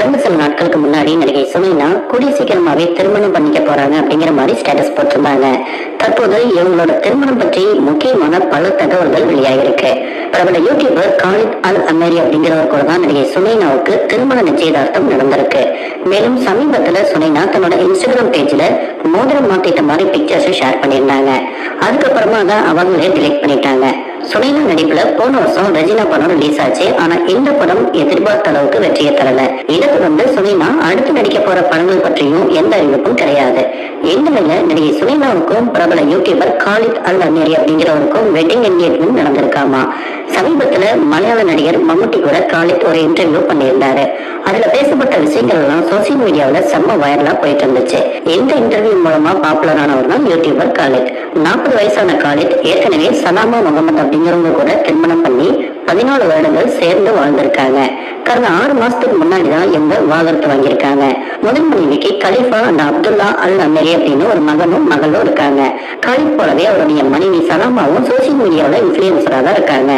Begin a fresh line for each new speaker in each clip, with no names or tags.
திரும்ப சில நாட்களுக்கு முன்னாடி நடிகை சுமைனா கூடிய சீக்கிரமாவே திருமணம் பண்ணிக்க போறாங்க அப்படிங்கிற மாதிரி ஸ்டேட்டஸ் போட்டிருந்தாங்க. தற்போது இவங்களோட திருமணம் பற்றி முக்கியமான பல தகவல்கள் வெளியாகிருக்கு பிரபல யூடியூபர் காலித் அல் அமேரி அப்படிங்கிறவர் கூட தான் நடிகை சுனைனாவுக்கு திருமண நிச்சயதார்த்தம் நடந்திருக்கு. மேலும் சமீபத்துல சுனைனா தன்னோட இன்ஸ்டாகிராம் பேஜ்ல மோதிரம் மாத்திட்ட மாதிரி பிக்சர்ஸ் ஷேர் பண்ணியிருந்தாங்க. அதுக்கப்புறமா தான் அவங்களே டிலீட் பண்ணிட்டாங்க. சுனைனா நடிப்புல போன வருஷம் ரெஜினா படம் ரிலீஸ் ஆச்சு. ஆனா இந்த படம் எதிர்பார்த்த அளவுக்கு வெற்றியை தரல. இதை தொடர்ந்து சுனைனா அடுத்து நடிக்க போற படங்கள் பற்றியும் எந்த அறிவிப்பும் கிடையாது. இந்த நிலையில நடிகை சுனைனாவுக்கும் பிரபல யூடியூபர் காலித் அல் அமேரி அப்படிங்கிறவருக்கும் வெட்டிங் என்கேஜ்மெண்ட் நடந்திருக்காமா? சமீபத்துல மலையாள நடிகர் மம்முட்டி கூட காலித் ஒரு இன்டர்வியூ பண்ணியிருந்தாரு. அதுல பேசப்பட்ட விஷயங்கள் எல்லாம் சோசியல் மீடியாவுல செம்ம வைரலா போயிட்டு இருந்துச்சு. இந்த இன்டர்வியூ மூலமா பாப்புலர் ஆனவர் தான் யூடியூபர் காலித் நாற்பது வயசான காலித் ஏற்கனவே சலாமா முகமது அப்படிங்கிறவங்க கூட திருமணம் பண்ணி பதினாலு வருடங்கள் சேர்ந்து வாழ்ந்திருக்காங்க. கடந்த ஆறு மாசத்துக்கு முன்னாடி தான் இவங்க வாகனத்தை வாங்கியிருக்காங்க. முதல் மனைவிக்கு Khalifa and Abdullah Al Ameri அப்படின்னு ஒரு மகனும் மகளும் இருக்காங்க. காலித் போலவே அவருடைய மனைவி சலாமாவும் சோசியல் மீடியாவில் இன்ஃபுளுசராக தான் இருக்காங்க.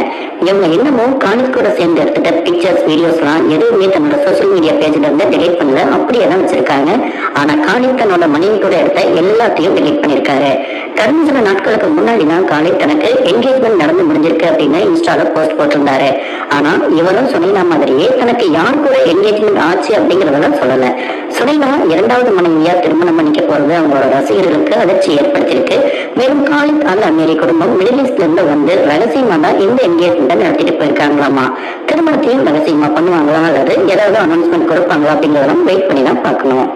இவங்க இன்னமும் காலித் கூட சேர்ந்து எடுத்துட்ட பிக்சர்ஸ் வீடியோஸ்லாம் எதுவுமே தன்னோட சோசியல் மீடியா பேஜில் இருந்து டெலிட் பண்ணல. அப்படியே தான் வச்சிருக்காங்க. ஆனா காலித் தன்னோட மனைவி கூட எடுத்த எல்லாத்தையும் டெலிட் பண்ணிருக்காரு கடந்த சில நாட்களுக்கு முன்னாடி தான் காலித் தனக்கு என்கேஜ்மெண்ட் நடந்து முடிஞ்சிருக்கு அப்படின்னு இன்ஸ்டால போஸ்ட் போட்டிருந்தாரு ஆனா இவரும் சுனைனா மாதிரியே தனக்கு யார் கூட என்கேஜ்மெண்ட் ஆச்சு அப்படிங்கறதெல்லாம் சொல்லல. சுனைனா இரண்டாவது மனைவியா திருமணம் பண்ணிக்க போறது அவங்களோட ரசிகர்களுக்கு அதிர்ச்சி ஏற்படுத்தியிருக்கு. மேலும் காலித் அல் அமேரி குடும்பம் மிடில் ஈஸ்ட்ல இருந்து வந்து ரகசியமா தான் இந்த என்கேஜ்மெண்ட் நடத்திட்டு போயிருக்காங்களாமா? திருமணத்தையும் ரகசியமா பண்ணுவாங்களா? அல்லது ஏதாவது அனௌன்ஸ்மெண்ட் கொடுப்பாங்களா அப்படிங்கறதெல்லாம் வெயிட் பண்ணி தான் பார்க்கணும்.